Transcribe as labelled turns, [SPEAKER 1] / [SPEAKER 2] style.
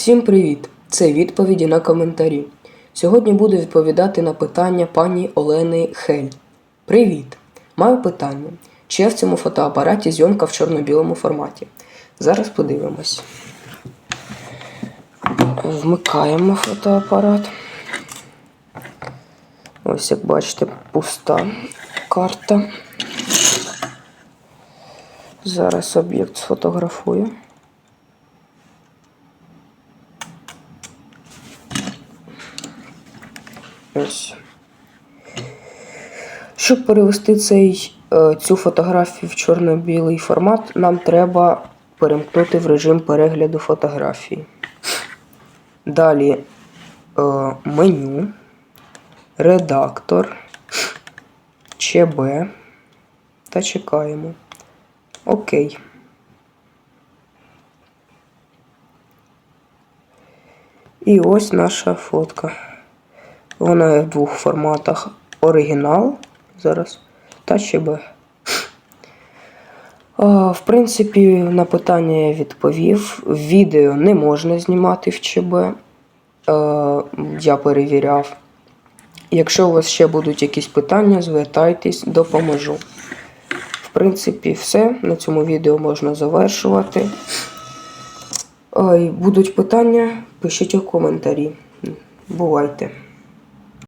[SPEAKER 1] Всім привіт! Це відповіді на коментарі. Сьогодні буду відповідати на питання пані Олени Хель. Привіт! Маю питання. Чи є в цьому фотоапараті зйомка в чорно-білому форматі? Зараз подивимось. Вмикаємо фотоапарат. Ось, як бачите, пуста карта. Зараз об'єкт сфотографую. Ось. Щоб перевести цей, е, цю фотографію в чорно-білий формат, нам треба перемкнути в режим перегляду фотографії. Далі е, меню, редактор, ЧБ та чекаємо. Окей. І ось наша фотка. Вона є в двох форматах: оригінал зараз та ЧБ. В принципі, на питання я відповів. Відео не можна знімати в ЧБ. Я перевіряв. Якщо у вас ще будуть якісь питання, звертайтесь, допоможу. В принципі, все. На цьому відео можна завершувати. Будуть питання, пишіть у коментарі. Бувайте!